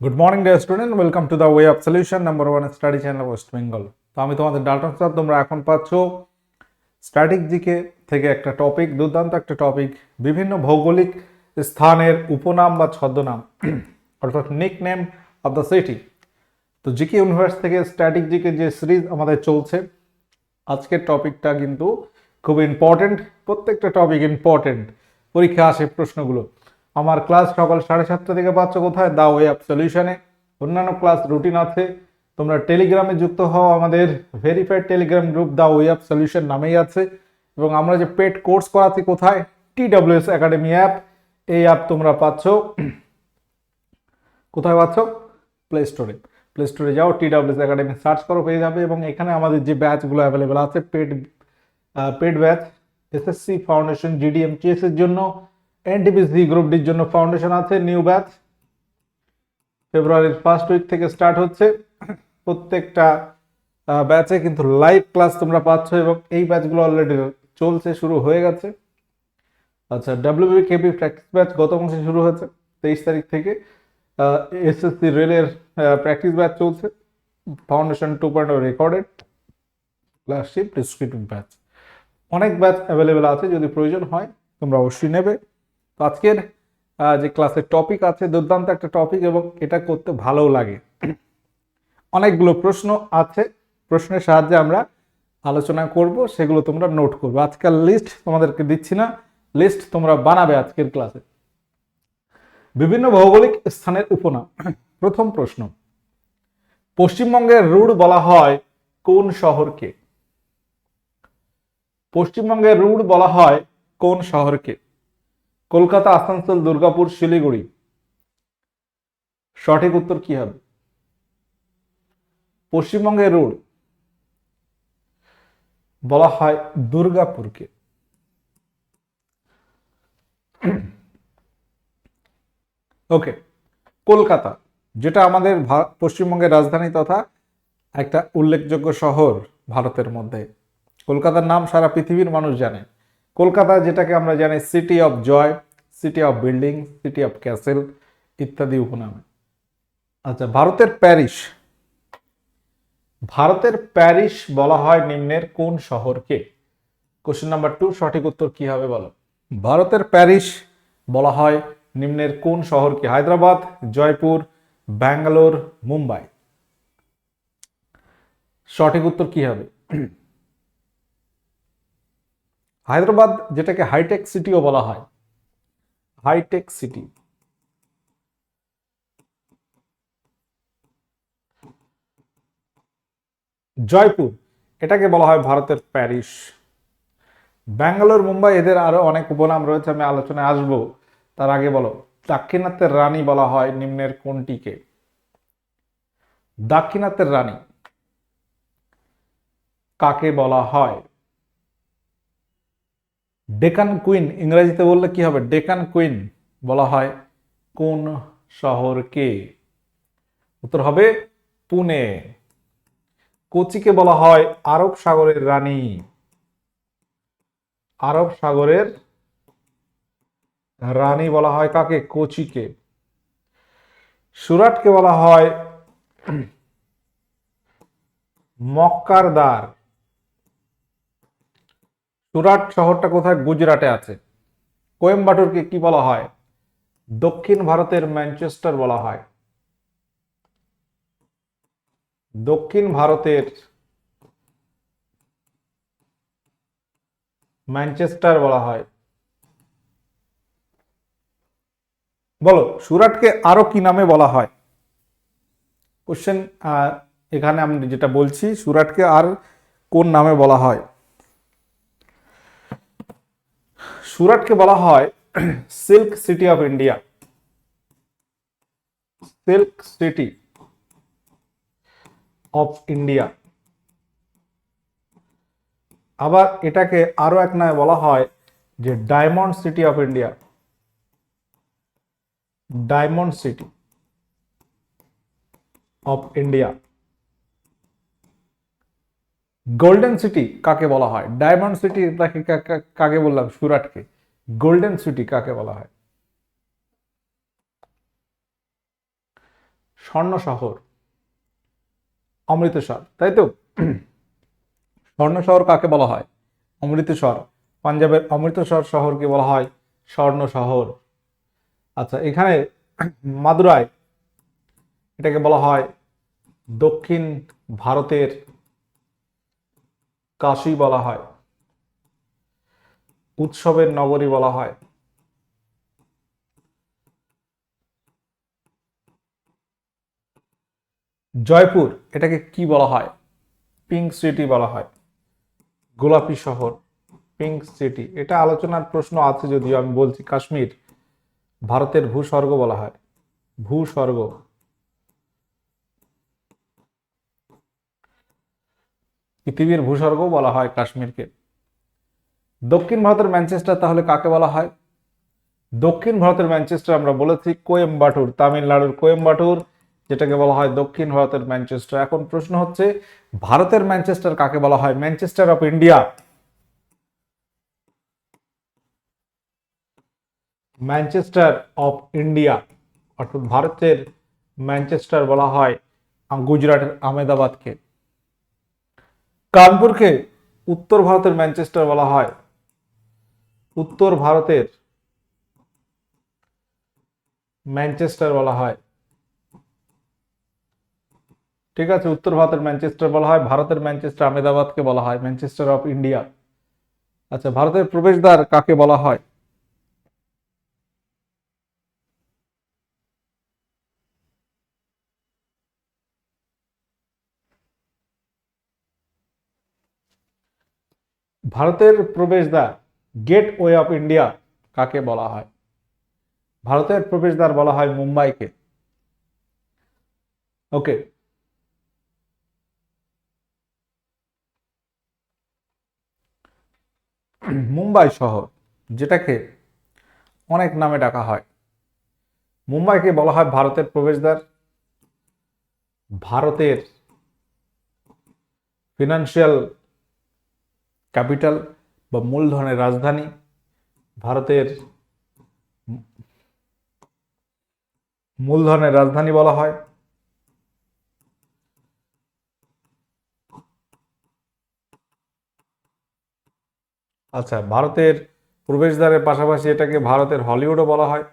Good morning dear student welcome to the way of solution number one study channel West Bengal তো আমি তোমাদের Dalton sir তোমরা এখন পাচ্ছ স্ট্যাটিক জিকে থেকে একটা টপিক দুর্দান্ত একটা টপিক বিভিন্ন ভৌগোলিক স্থানের উপনাম বা ছদ্মনাম, অর্থাৎ nick name of the city তো জিকে ইউনিভার্স থেকে স্ট্যাটিক জিকে যে সিরিজ আমাদের চলছে, আজকের টপিকটা কিন্তু খুব ইম্পর্টেন্ট প্রত্যেকটা টপিক ইম্পর্টেন্ট পরীক্ষা আসে প্রশ্নগুলো। আমার ক্লাস সকাল সাড়ে সাতটা থেকে পাচ্ছ কোথায়? দা ওয়ে অফ সলিউশনে অন্যান্য ক্লাস রুটিন আছে। তোমরা টেলিগ্রামে যুক্ত হও। আমাদের verified telegram group the way of solution নামেই আছে। এবং আমরা যে পেড কোর্স করাচ্ছি কোথায়? টি ডাব্লিউএস একাডেমি অ্যাপ এই অ্যাপ তোমরা পাচ্ছ। কোথায় পাচ্ছ? প্লে স্টোরে প্লে স্টোরে যাও টি ডাব্লিউএস একাডেমি সার্চ করো, পেয়ে যাবে। এবং এখানে আমাদের যে ব্যাচগুলো অ্যাভেলেবেল আছে paid paid batch SSC foundation GD MTS এর জন্য এনটিপিসি গ্রুপ ডির জন্য ফাউন্ডেশন আছে, নিউ ব্যাচ। ফেব্রুয়ারির ফার্স্ট উইক থেকে স্টার্ট হচ্ছে। প্রত্যেকটা ব্যাচে কিন্তু লাইভ ক্লাস তোমরা পাচ্ছ এবং এই ব্যাচগুলো অলরেডি চলছে, শুরু হয়ে গেছে। আচ্ছা ডাব্লিউবি কেবি প্র্যাকটিস ব্যাচ গত মাসে শুরু হয়েছে, তেইশ তারিখ থেকে। এসএসসি রেলের প্র্যাকটিস ব্যাচ চলছে। ফাউন্ডেশন টু পয়েন্ট রেকর্ডেড ক্লাসশিপ ডিসক্রিপটিভ ব্যাচ অনেক ব্যাচ অ্যাভেলেবেল আছে, যদি প্রয়োজন হয়, তোমরা অবশ্যই নেবে। তো আজকের যে ক্লাসের টপিক আছে, দুর্দান্ত একটা টপিক এবং এটা করতে ভালোও লাগে। অনেকগুলো প্রশ্ন আছে, প্রশ্নের সাহায্যে আমরা আলোচনা করব, সেগুলো তোমরা নোট করবে। আজকাল লিস্ট তোমাদেরকে দিচ্ছি না লিস্ট তোমরা বানাবে আজকের ক্লাসে বিভিন্ন ভৌগোলিক স্থানের উপনাম। প্রথম প্রশ্ন পশ্চিমবঙ্গের রুড় বলা হয় কোন শহরকে পশ্চিমবঙ্গের রুড় বলা হয় কোন শহরকে কলকাতা, আসানসোল, দুর্গাপুর, শিলিগুড়ি। সঠিক উত্তর কি হবে? পশ্চিমবঙ্গের রোড। বলা হয় দুর্গাপুরকে। ওকে, কলকাতা, যেটা আমাদের পশ্চিমবঙ্গের রাজধানী তথা একটা উল্লেখযোগ্য শহর ভারতের মধ্যে। কলকাতার নাম সারা পৃথিবীর মানুষ জানে। কলকাতা, যেটাকে আমরা জানি city of joy city of building city of castle ইত্যাদি উপনামে। আচ্ছা ভারতের প্যারিস। ভারতের প্যারিস বলা হয় নিম্নের কোন শহরকে? কোশ্চেন নাম্বার টু সঠিক উত্তর কি হবে বলো? ভারতের প্যারিস বলা হয় নিম্নের কোন শহরকে? হায়দ্রাবাদ, জয়পুর, ব্যাঙ্গালোর, মুম্বাই। সঠিক উত্তর কি হবে? হায়দ্রাবাদ যেটাকে হাইটেক সিটিও বলা হয়। হাইটেক সিটি জয়পুর, এটাকে বলা হয় ভারতের প্যারিস। ব্যাঙ্গালোর, মুম্বাই, এদের আরও অনেক উপনাম রয়েছে, আমি আলোচনায় আসব। তার আগে বলো, দাক্ষিণাত্যের রানী বলা হয় নিম্নের কোনটিকে? দাক্ষিণাত্যের রানী। কাকে বলা হয়? ডেকান কুইন, ইংরেজিতে বললে কি হবে? ডেকান কুইন বলা হয় কোন শহরকে? উত্তর হবে পুনে। কোচিকে বলা হয় আরব সাগরের রানী। আরব সাগরের রানী বলা হয় কাকে? কোচিকে। সুরাটকে বলা হয় মক্কার দ্বার। সুরাট শহরটা কোথায়? গুজরাটে আছে। কোয়েম্বাটুরকে কি বলা হয়? দক্ষিণ ভারতের ম্যানচেস্টার বলা হয়। দক্ষিণ ভারতের ম্যানচেস্টার বলা হয়। বলো, সুরাটকে আরও কি নামে বলা হয়? কোশ্চেন এখানে আমি যেটা বলছি, সুরাটকে আর কোন নামে বলা হয়? সুরাটকে বলা হয় silk city of India. Silk city of India. আবার এটাকে আরও এক নামে বলা হয় যে diamond city of India. Diamond city of India. Golden city কাকে বলা হয়? ডায়মন্ড সিটি তাকে কাকে বললাম? সুরাটকে। গোল্ডেন সিটি কাকে বলা হয়? স্বর্ণ শহর। অমৃতসর। তাই তো? স্বর্ণ শহর কাকে বলা হয়? অমৃতসর। পাঞ্জাবের অমৃতসর শহরকে বলা হয় স্বর্ণ শহর। আচ্ছা এখানে মাদুরাই এটাকে বলা হয় দক্ষিণ ভারতের কাশী বলা হয়। উৎসবের নগরী বলা হয়। জয়পুর, এটাকে কি বলা হয়? পিঙ্ক সিটি বলা হয়। গোলাপি শহর, পিঙ্ক সিটি। এটা আলোচনার প্রশ্ন আছে যদিও, আমি বলছি কাশ্মীর। ভারতের ভূস্বর্গ বলা হয়। ভূস্বর্গ। পৃথিবীর ভূস্বর্গ বলা হয় কাশ্মীরকে। দক্ষিণ ভারতের ম্যানচেস্টার তাহলে কাকে বলা হয়? দক্ষিণ ভারতের ম্যানচেস্টার আমরা বলেছি কোয়েম্বাটুর, তামিলনাড়ুর কোয়েম্বাটুর, যেটাকে বলা হয় দক্ষিণ ভারতের ম্যানচেস্টার। এখন প্রশ্ন হচ্ছে, ভারতের ম্যানচেস্টার কাকে বলা হয়? Manchester of India. Manchester of India, অর্থাৎ ভারতের ম্যানচেস্টার বলা হয় গুজরাটের আহমেদাবাদকে। কানপুরকে উত্তর ভারতের ম্যানচেস্টার বলা হয়। উত্তর ভারতের ম্যানচেস্টার বলা হয়। ঠিক আছে, উত্তর ভারতের ম্যানচেস্টার বলা হয়, ভারতের ম্যানচেস্টার আহমেদাবাদকে বলা হয়, ম্যানচেস্টার অফ ইন্ডিয়া। আচ্ছা ভারতের প্রবেশদ্বার কাকে বলা হয়? ভারতের প্রবেশদ্বার গেট ওয়ে অফ ইন্ডিয়া কাকে বলা হয়? ভারতের প্রবেশদ্বার বলা হয় মুম্বাইকে। ওকে। মুম্বাই শহর, যেটাকে অনেক নামে ডাকা হয়। মুম্বাইকে বলা হয় ভারতের প্রবেশদ্বার। ভারতের ফিনান্সিয়াল ক্যাপিটাল বা মূলধনের রাজধানী, ভারতের মূলধনের রাজধানী বলা হয়। আচ্ছা ভারতের প্রবেশদ্বারের পাশাপাশি এটাকে ভারতের হলিউডও বলা হয়।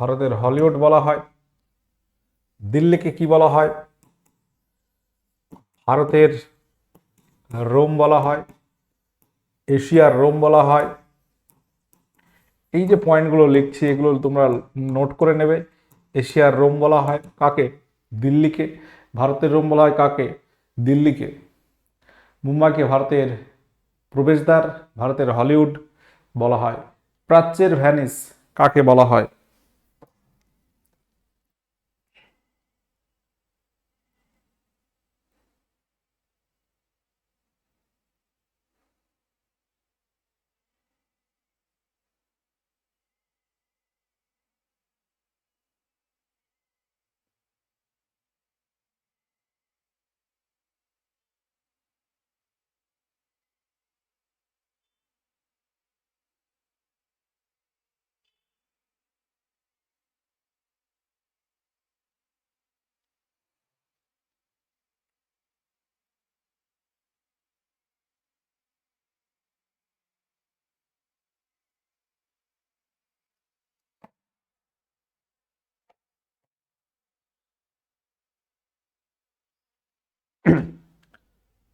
ভারতের হলিউড বলা হয়। দিল্লিকে কি বলা হয়? ভারতের রোম বলা হয়, এশিয়ার রোম বলা হয়। এই যে পয়েন্টগুলো লিখছি, এগুলো তোমরা নোট করে নেবে। এশিয়ার রোম বলা হয় কাকে? দিল্লিকে। ভারতের রোম বলা হয় কাকে? দিল্লিকে। মুম্বাইকে ভারতের প্রবেশদ্বার, ভারতের হলিউড বলা হয়। প্রাচ্যের ভ্যানিস কাকে বলা হয়?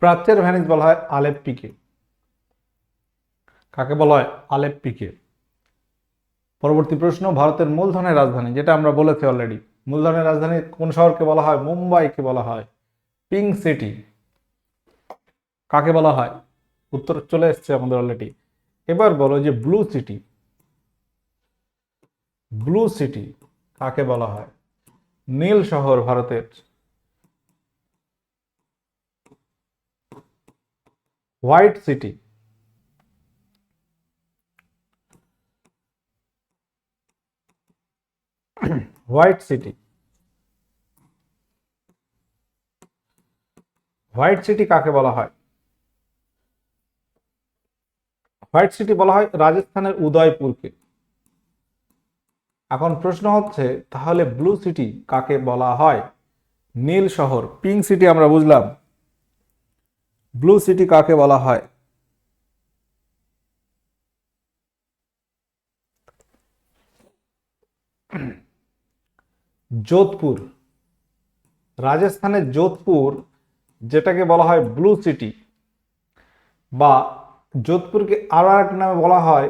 প্রাচ্যের ভ্যানিস বলা হয় আলেপ্পিকে। কাকে বলা হয়? আলেপ্পিকে। পরবর্তী প্রশ্ন, ভারতের মূলধনের রাজধানী, যেটা আমরা বলেছি অলরেডি মূলধনের রাজধানী কোন শহরকে বলা হয়? মুম্বাইকে বলা হয়। Pink city. কাকে বলা হয়? উত্তর চলে এসছে আমাদের অলরেডি এবার বলো যে ব্লু সিটি। ব্লু সিটি কাকে বলা হয়? নীল শহর ভারতের। White city. White city. White city কাকে বলা হয়? হোয়াইট সিটি বলা হয় রাজস্থানের উদয়পুরকে। এখন প্রশ্ন হচ্ছে, তাহলে ব্লু সিটি কাকে বলা হয়? নীল শহর। পিঙ্ক সিটি আমরা বুঝলাম। ব্লু সিটি কাকে বলা হয়? যোধপুর। রাজস্থানের যোধপুর, যেটাকে বলা হয় ব্লু সিটি বা যোধপুরকে আরও এক নামে বলা হয়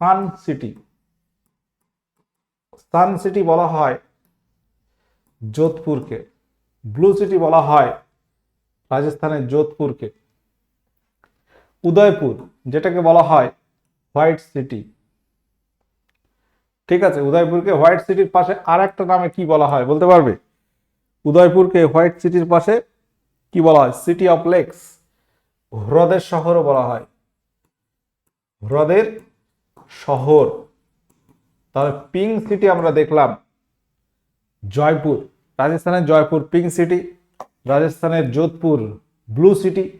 সান সিটি সান সিটি বলা হয় যোধপুরকে। ব্লু সিটি বলা হয় রাজস্থানের যোধপুরকে। উদয়পুর, যেটাকে বলা হয় হোয়াইট সিটি। ঠিক আছে, উদয়পুরকে হোয়াইট সিটির পাশে আর একটা নামে কি বলা হয় বলতে পারবে? উদয়পুরকে হোয়াইট সিটির পাশে কি বলা হয়? City of lakes. হ্রদের শহরও বলা হয়। হ্রদের শহর। তাহলে পিঙ্ক সিটি আমরা দেখলাম। জয়পুর, রাজস্থানের জয়পুর, পিঙ্ক সিটি। রাজস্থানের Jodhpur blue city,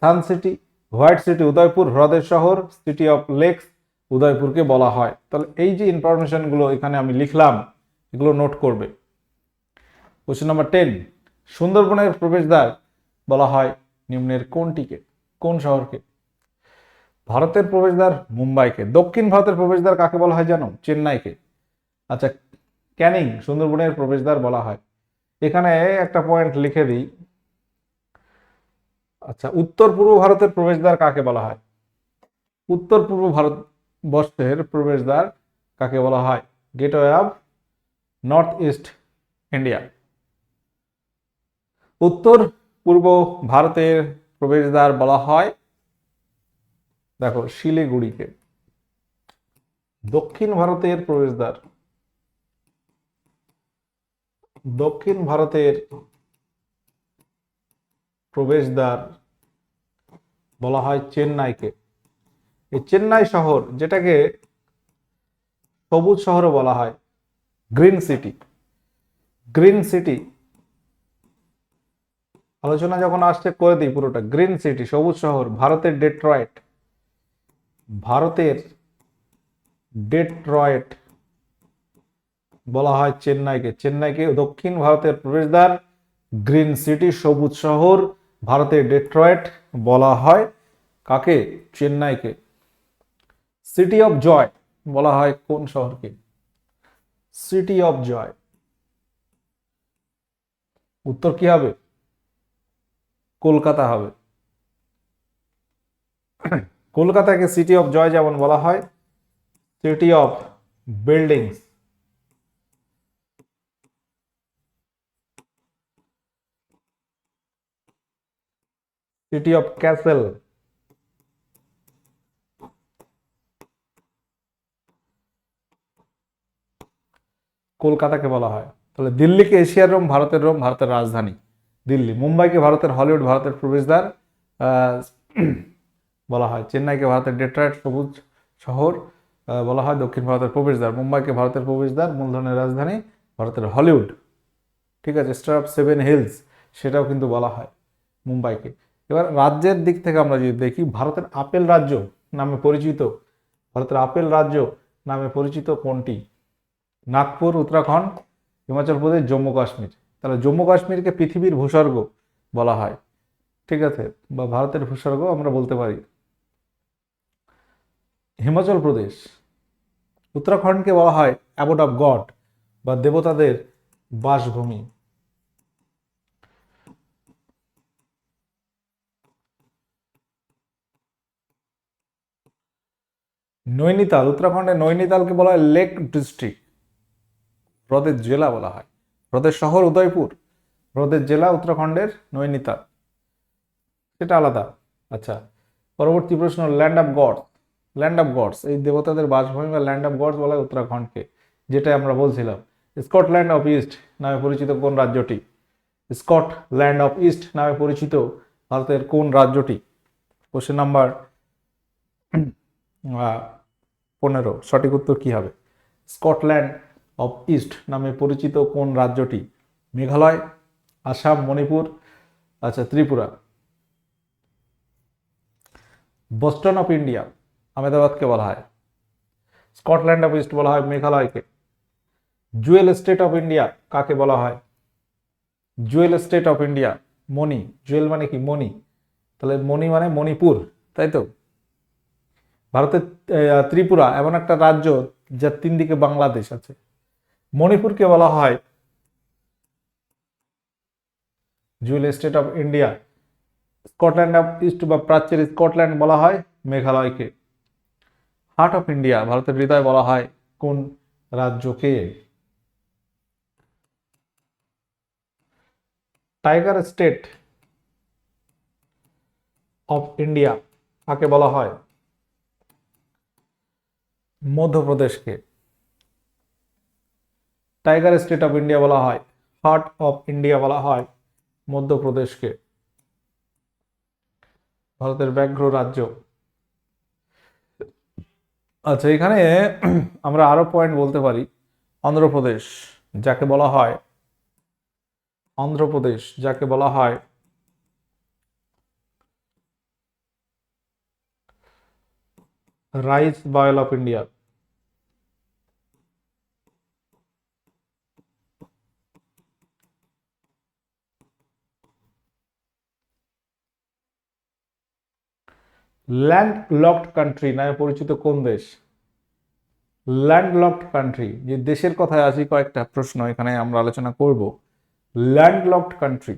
sun city, white city, Udaipur, হ্রদের শহর, সিটি অফ লেকস উদয়পুরকে বলা হয়। তাহলে এই যে ইনফরমেশনগুলো এখানে আমি লিখলাম, এগুলো নোট করবে। কোশ্চেন নাম্বার টেন, সুন্দরবনের প্রবেশদ্বার বলা হয় নিম্নের কোনটিকে? কোন শহরকে? ভারতের প্রবেশদ্বার মুম্বাইকে। দক্ষিণ ভারতের প্রবেশদ্বার কাকে বলা হয় জানো? চেন্নাইকে। আচ্ছা ক্যানিং, সুন্দরবনের প্রবেশদ্বার বলা হয়। এখানে একটা পয়েন্ট লিখে দিই। আচ্ছা উত্তর পূর্ব ভারতের প্রবেশদ্বার কাকে বলা হয়? উত্তর পূর্ব ভারতবর্ষের প্রবেশদ্বার কাকে বলা হয়? Gateway of north east India উত্তর পূর্ব ভারতের প্রবেশদ্বার বলা হয়, দেখো শিলিগুড়িকে দক্ষিণ ভারতের প্রবেশদ্বার। দক্ষিণ ভারতের প্রবেশদ্বার বলা হয় চেন্নাইকে। এই চেন্নাই শহর যেটাকে সবুজ শহরও বলা হয়, গ্রিন সিটি। গ্রিন সিটি, আলোচনা যখন আসছে করে দিই পুরোটা। গ্রিন সিটি, সবুজ শহর, ভারতের ডেট্রয়েট। ভারতের ডেট্রয়েট বলা হয় চেন্নাইকে। চেন্নাইকে দক্ষিণ ভারতের প্রবেশদ্বার, গ্রিন সিটি, সবুজ শহর, ভারতের ডেট্রয়েট বলা হয়। কাকে? চেন্নাইকে। সিটি অফ জয় বলা হয় কোন শহরকে? City of joy. উত্তর কি হবে? কলকাতা হবে। কলকাতাকে সিটি অফ জয় যেমন বলা হয়, city of buildings. City of castle. কলকাতাকে বলা হয়। তাহলে দিল্লিকে এশিয়ার রোম, ভারতের রোম, ভারতের রাজধানী। দিল্লি, মুম্বাইকে ভারতের হলিউড, ভারতের প্রবেশদ্বার বলা হয়। চেন্নাইকে ভারতের ডেট্রয়েট সবুজ শহর বলা হয়। দক্ষিণ ভারতের প্রবেশদ্বার, মুম্বাইকে ভারতের প্রবেশদ্বার, মূলধনের রাজধানী, ভারতের হলিউড। ঠিক আছে, স্টার অফ সেভেন হিলস, সেটাও কিন্তু বলা হয় মুম্বাইকে। এবার রাজ্যের দিক থেকে আমরা যদি দেখি, ভারতের আপেল রাজ্য নামে পরিচিত, ভারতের আপেল রাজ্য নামে পরিচিত কোনটি? নাগপুর, উত্তরাখণ্ড, হিমাচল প্রদেশ, জম্মু কাশ্মীর। তাহলে জম্মু কাশ্মীরকে পৃথিবীর ভূস্বর্গ বলা হয়। ঠিক আছে? বা ভারতের ভূস্বর্গ আমরা বলতে পারি। হিমাচল প্রদেশ। উত্তরাখণ্ডকে বলা হয় অ্যাবোড অফ গড বা দেবতাদের বাসভূমি। নৈনিতাল উত্তরাখণ্ডের নৈনিতালকে বলা হয় লেক ডিস্ট্রিক্ট। হ্রদের জেলা বলা হয়। হ্রদের শহর উদয়পুর, হ্রদের জেলা উত্তরাখণ্ডের নৈনিতাল। সেটা আলাদা। আচ্ছা পরবর্তী প্রশ্ন land of gods land of gods এই দেবতাদের বাসভূমি বা ল্যান্ড অফ গডস বলা হয় উত্তরাখণ্ডকে যেটা আমরা বলছিলাম। স্কটল্যান্ড অফ ইস্ট নামে পরিচিত কোন রাজ্যটি? স্কটল্যান্ড অফ ইস্ট নামে পরিচিত ভারতের কোন রাজ্যটি? কোশ্চেন নাম্বার পনেরো, সঠিক উত্তর কি হবে? স্কটল্যান্ড অফ ইস্ট নামে পরিচিত কোন রাজ্যটি? মেঘালয়, আসাম, মণিপুর আচ্ছা ত্রিপুরা। বস্টন অফ ইন্ডিয়া, আহমেদাবাদকে বলা হয়। স্কটল্যান্ড অফ ইস্ট বলা হয় মেঘালয়কে। জুয়েল স্টেট অফ ইন্ডিয়া কাকে বলা হয়? জুয়েল স্টেট অফ ইন্ডিয়া, মণি। জুয়েল মানে কি? মণি। তাহলে মণি মানে মণিপুর, তাই তো? ভারতের ত্রিপুরা এমন একটা রাজ্য যার তিন দিকে বাংলাদেশ আছে। মণিপুরকে বলা হয় jewel state of India. Scotland of east বা প্রাচ্যের স্কটল্যান্ড বলা হয় মেঘালয়কে। হার্ট অফ ইন্ডিয়া ভারতের হৃদয় বলা হয় কোন রাজ্যকে? টাইগার স্টেট অফ ইন্ডিয়া কাকে বলা হয়? মধ্যপ্রদেশকে। টাইগার স্টেট অফ ইন্ডিয়া বলা হয় হার্ট অফ ইন্ডিয়া বলা হয়, মধ্যপ্রদেশকে। ভারতের ব্যাঘ্র রাজ্য। আচ্ছা এখানে আমরা আরও পয়েন্ট বলতে পারি। অন্ধ্রপ্রদেশ, যাকে বলা হয়, অন্ধ্রপ্রদেশ, যাকে বলা হয় bowl of India land locked country নামে পরিচিত কোন দেশ? ল্যান্ড লকড কান্ট্রি যে দেশের কথায় আসি কয়েকটা প্রশ্ন, এখানে আমরা আলোচনা করব। ল্যান্ড লকড কান্ট্রি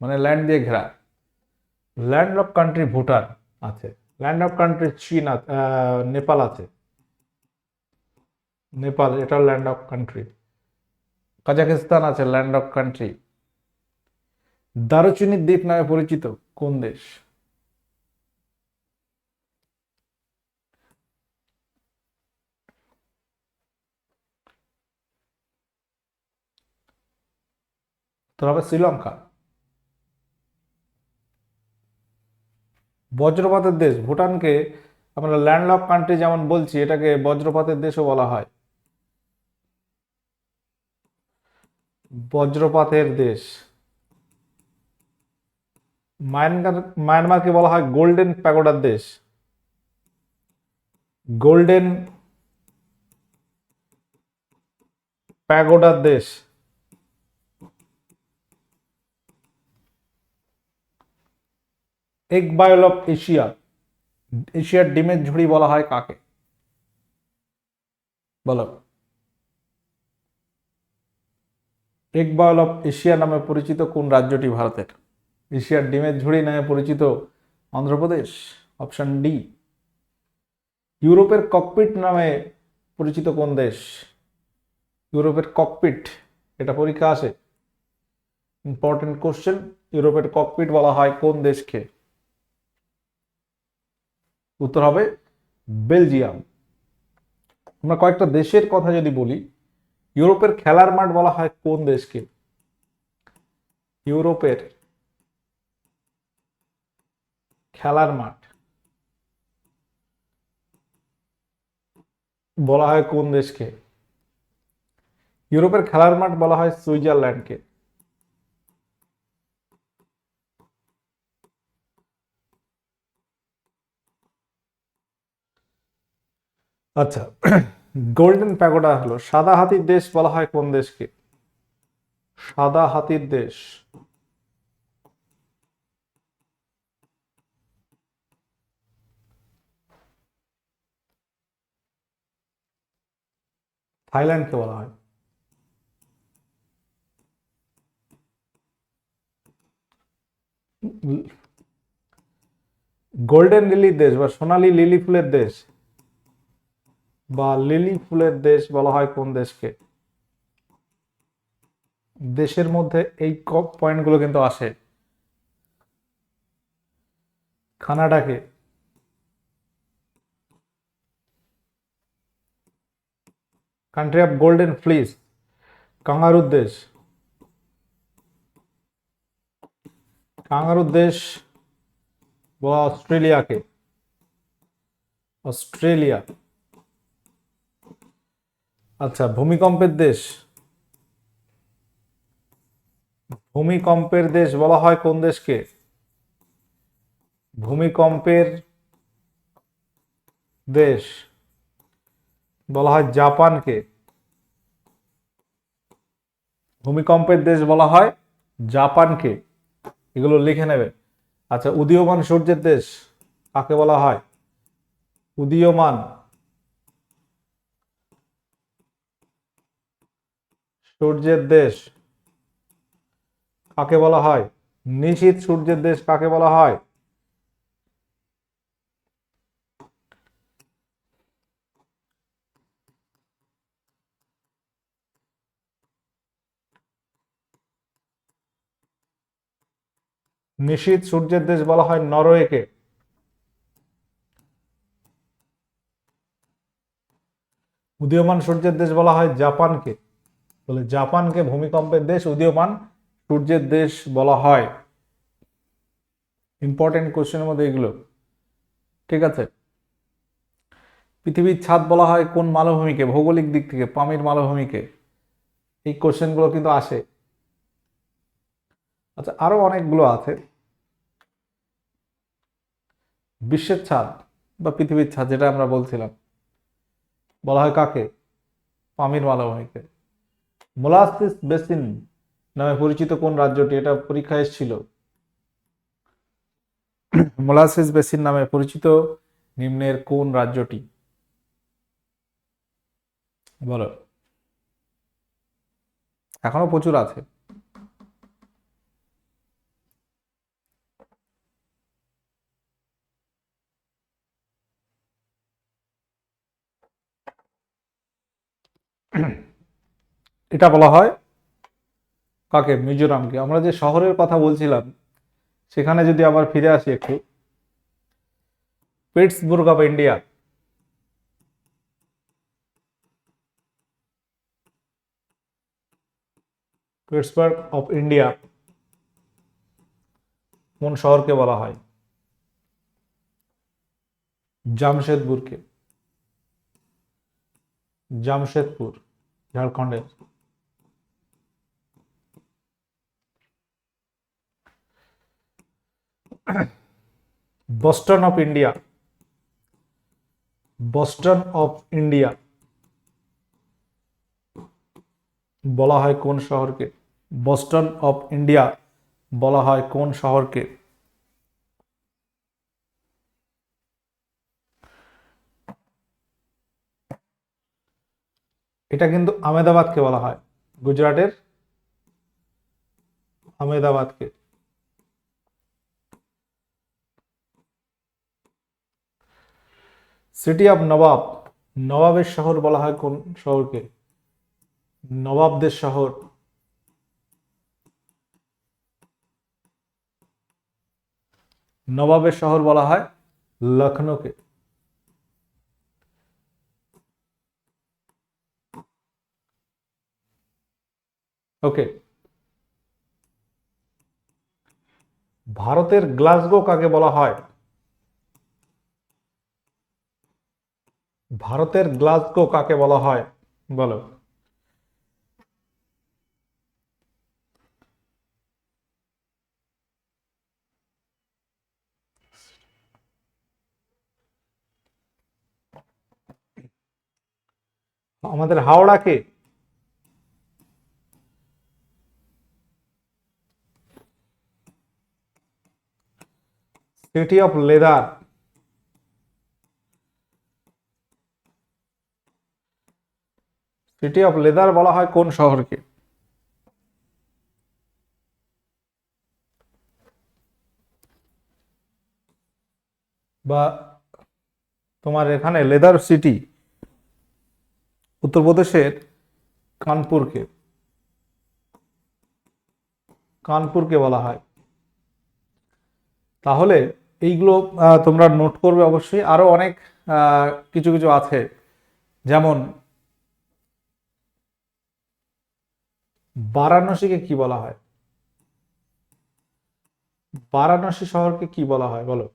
মানে ল্যান্ড দিয়ে ঘেরা। ল্যান্ড লক কান্ট্রি ভুটান, আছে। ল্যান্ড অফ কান্ট্রি চীন নেপাল আছে। নেপাল এটা ল্যান্ড অফ কান্ট্রি কাজাকিস্তান আছে ল্যান্ড অফ কান্ট্রি দারুচিনি দ্বীপ নামে পরিচিত, কোন দেশ? তো হবে শ্রীলঙ্কা। বজ্রপাতের দেশ, ভুটানকে আমরা ল্যান্ডলক কান্ট্রি যেমন বলছি, এটাকে বজ্রপাতের দেশও বলা হয়। বজ্রপাতের দেশ। মায়ানমার, মায়ানমারকে বলা হয় গোল্ডেন প্যাগোডার দেশ। গোল্ডেন প্যাগোডার দেশ। এগ বায়োল অফ এশিয়া, এশিয়ার ডিমের ঝুড়ি বলা হয় কাকে? বলো। এগ বায়োল অফ এশিয়া নামে পরিচিত কোন রাজ্যটি ভারতের? এশিয়ার ডিমের ঝুড়ি নামে পরিচিত অন্ধ্রপ্রদেশ, অপশন ডি। ইউরোপের ককপিট নামে পরিচিত কোন দেশ? ইউরোপের ককপিট, এটা পরীক্ষা আসে। ইম্পর্টেন্ট কোশ্চেন ইউরোপের ককপিট বলা হয় কোন দেশকে? উত্তর হবে বেলজিয়াম। আমরা কয়েকটা দেশের কথা যদি বলি, ইউরোপের খেলার মাঠ বলা হয় কোন দেশকে? ইউরোপের খেলার মাঠ বলা হয় কোন দেশকে? ইউরোপের খেলার মাঠ বলা হয় সুইজারল্যান্ডকে। আচ্ছা গোল্ডেন প্যাগোডা হলো, সাদা হাতির দেশ বলা হয় কোন দেশকে? সাদা হাতির দেশ। থাইল্যান্ডকে বলা হয়। গোল্ডেন লিলির দেশ বা সোনালী লিলি ফুলের দেশ। বা লিলি ফুলের দেশ বলা হয় কোন দেশকে? দেশের মধ্যে এই পয়েন্টগুলো কিন্তু আসে। কানাডাকে। কান্ট্রি অফ গোল্ডেন ফ্লিস কাঙ্গারুর দেশ। কাঙ্গারুর দেশ বলা অস্ট্রেলিয়াকে। অস্ট্রেলিয়া। আচ্ছা ভূমিকম্পের দেশ। ভূমিকম্পের দেশ বলা হয় কোন দেশকে? ভূমিকম্পের দেশ বলা হয় জাপানকে। ভূমিকম্পের দেশ বলা হয় জাপানকে। এগুলো লিখে নেবে। আচ্ছা উদীয়মান সূর্যের দেশ কাকে বলা হয়? উদীয়মান সূর্যের দেশ কাকে বলা হয়? নিশীত সূর্যের দেশ কাকে বলা হয়? নিশীত সূর্যের দেশ বলা হয় নরওয়েকে। উদীয়মান সূর্যের দেশ বলা হয় জাপানকে। বলে জাপানকে ভূমিকম্পের দেশ উদীয়মান, সূর্যের দেশ বলা হয়। ইম্পর্টেন্ট কোশ্চেনের মধ্যে এগুলো। ঠিক আছে? পৃথিবীর ছাদ বলা হয় কোন মালভূমিকে? ভৌগোলিক দিক থেকে, পামির মালভূমিকে। এই কোশ্চেনগুলো কিন্তু আসে। আচ্ছা আরও অনেকগুলো আছে। বিশ্বের ছাদ বা পৃথিবীর ছাদ, যেটা আমরা বলছিলাম। বলা হয় কাকে? পামির মালভূমিকে। মোলাস্কিস বেসিন নামে পরিচিত কোন রাজ্যটি? এটা পরীক্ষায় এসেছিল। মোলাসিস বেসিন নামে পরিচিত নিম্নের কোন রাজ্যটি? বলো। এখনও প্রচুর আছে। এটা বলা হয় কাকে? মিজোরামকে। আমরা যে শহরের কথা বলছিলাম, সেখানে যদি আবার ফিরে আসি একটু, Pittsburgh of India. Pittsburgh of India কোন শহরকে বলা হয়? জামশেদপুরকে। জামশেদপুর, ঝাড়খণ্ডের। Boston of India Boston of India বলা হয় কোন শহরকে? বস্টন অফ ইন্ডিয়া বলা হয় কোন শহরকে? এটা কিন্তু আমেদাবাদকে বলা হয়। গুজরাটের আমেদাবাদকে। সিটি অফ নবাব, নবাবের শহর বলা হয় কোন শহরকে? নবাবদের শহর। নবাবের শহর বলা হয় লখনৌকে। ওকে। ভারতের গ্লাসগো কাকে বলা হয়? ভারতের গ্লাসগো কাকে বলা হয়? বলো। আমাদের হাওড়াকে city of leather city of leather বলা হয় কোন শহরকে? বা তোমার এখানে লেদার সিটি উত্তরপ্রদেশের কানপুরকে। কানপুরকে বলা হয়। তাহলে এইগুলো তোমরা নোট করবে অবশ্যই। আরও অনেক কিছু কিছু আছে। যেমন বারাণসীকে কি বলা হয়? বারাণসী শহরকে কি বলা হয়? বলো।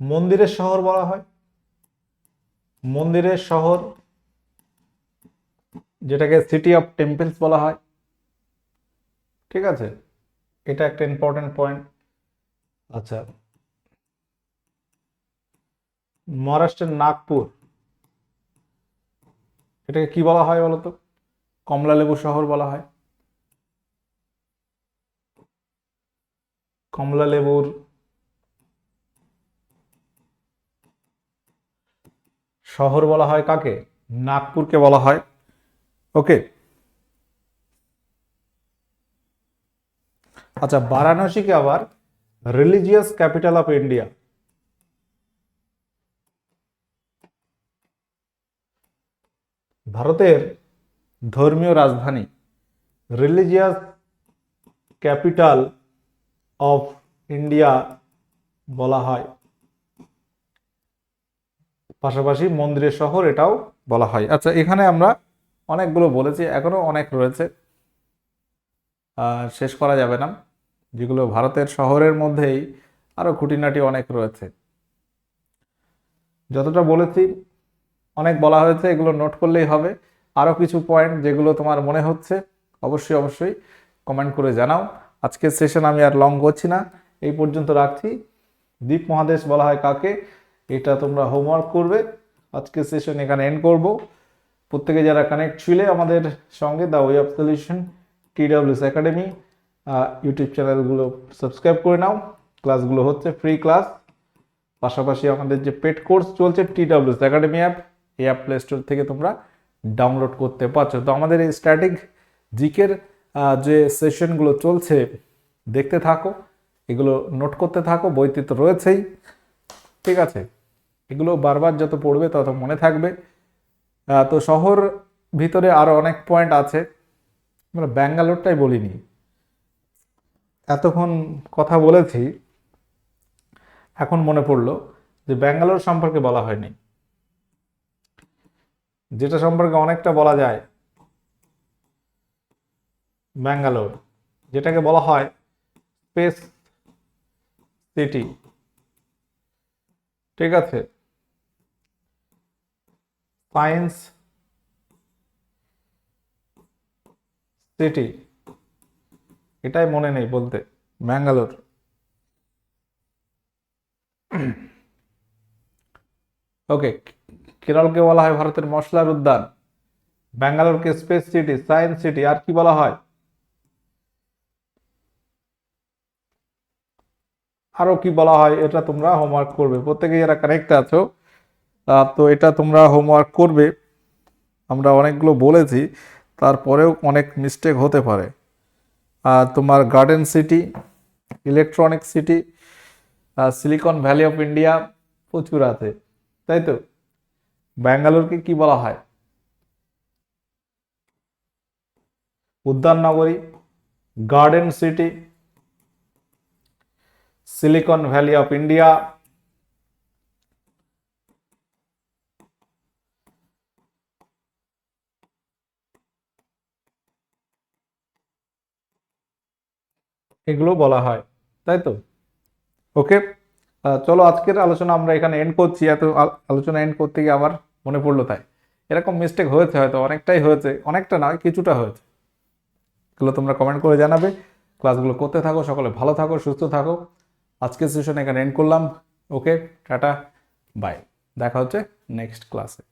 মন্দিরের শহর বলা হয়। মন্দিরের শহর যেটাকে সিটি অফ টেম্পলস বলা হয়। ঠিক আছে? এটা একটা ইম্পর্টেন্ট পয়েন্ট আচ্ছা। মহারাষ্ট্রের নাগপুর। এটাকে কি বলা হয় বলতো? কমলালেবু শহর বলা হয়। কমলালেবুর শহর বলা হয় কাকে? নাগপুরকে বলা হয়। ওকে। আচ্ছা বারাণসীকে আবার রিলিজিয়াস ক্যাপিটাল অফ ইন্ডিয়া ভারতের ধর্মীয় রাজধানী রিলিজিয়াস ক্যাপিটাল অফ ইন্ডিয়া বলা হয়। পাশাপাশি মন্দিরের শহর এটাও বলা হয়। আচ্ছা এখানে আমরা অনেকগুলো বলেছি এখনও অনেক রয়েছে। শেষ করা যাবে না, যেগুলো ভারতের শহরের মধ্যেই আরও খুঁটিনাটি অনেক রয়েছে। যতটা বলেছি, অনেক বলা হয়েছে, এগুলো নোট করলেই হবে। আরও কিছু পয়েন্ট যেগুলো তোমার মনে হচ্ছে, অবশ্যই অবশ্যই কমেন্ট করে জানাও। আজকের সেশন আমি আর লং করছি না, এই পর্যন্ত রাখছি। দ্বীপ মহাদেশ বলা হয় কাকে? এটা তোমরা হোমওয়ার্ক করবে। আজকের সেশন এখানে এন্ড করব। প্রত্যেকে যারা কানেক্ট ছিলে আমাদের সঙ্গে the way of solution TWS academy YouTube চ্যানেলগুলো সাবস্ক্রাইব করে নাও। ক্লাসগুলো হচ্ছে ফ্রি ক্লাস পাশাপাশি আমাদের যে পেড কোর্স চলছে টিডাব্লিউএস একাডেমি অ্যাপ এই অ্যাপ প্লে স্টোর থেকে তোমরা ডাউনলোড করতে পারছ। তো আমাদের এই স্ট্যাটিক জিকের যে সেশনগুলো চলছে, দেখতে থাকো। এগুলো নোট করতে থাকো, বইতে তো রয়েছেই। ঠিক আছে। এগুলো বারবার যত পড়বে তত মনে থাকবে। তো শহর ভিতরে আরও অনেক পয়েন্ট আছে। আমরা ব্যাঙ্গালোরটাই বলিনি। এতক্ষণ কথা বলেছি, এখন মনে পড়ল যে ব্যাঙ্গালোর সম্পর্কে বলা হয়নি। যেটা সম্পর্কে অনেকটা বলা যায়, ব্যাঙ্গালোর, যেটাকে বলা হয় স্পেস সিটি। ঠিক আছে? সায়েন্স সিটি এটাই মনে নেই বলতে, ব্যাঙ্গালোর। ওকে কেরলকে বলা হয় ভারতের মশলার উদ্যান। ব্যাঙ্গালোরকে স্পেস সিটি সায়েন্স সিটি আর কি বলা হয়? আরও কি বলা হয়, এটা তোমরা হোমওয়ার্ক করবে। প্রত্যেকে যারা কানেক্ট আছো তো এটা তোমরা হোমওয়ার্ক করবে। আমরা অনেকগুলো বলেছি, তারপরেও অনেক মিস্টেক হতে পারে। আর তোমার garden city electronic city silicon valley of India প্রচুর আছে, তাই তো? ব্যাঙ্গালোরকে কি বলা হয়? উদ্যান নগরী garden city silicon valley of India এগুলো বলা হয়, তাই তো? ওকে চলো আজকের আলোচনা আমরা এখানে এন্ড করছি, এত আলোচনা এন্ড করতে গিয়ে আবার মনে পড়ল তাই। এরকম মিস্টেক হয়েছে হয়তো, অনেকটাই হয়েছে, অনেকটা নয়, কিছুটা হয়েছে। এগুলো তোমরা কমেন্ট করে জানাবে। ক্লাসগুলো করতে থাকো, সকলে ভালো থাকো, সুস্থ থাকো। আজকের সেশন এখানে এন্ড করলাম। ওকে টাটা বাই দেখা হচ্ছে নেক্সট ক্লাসে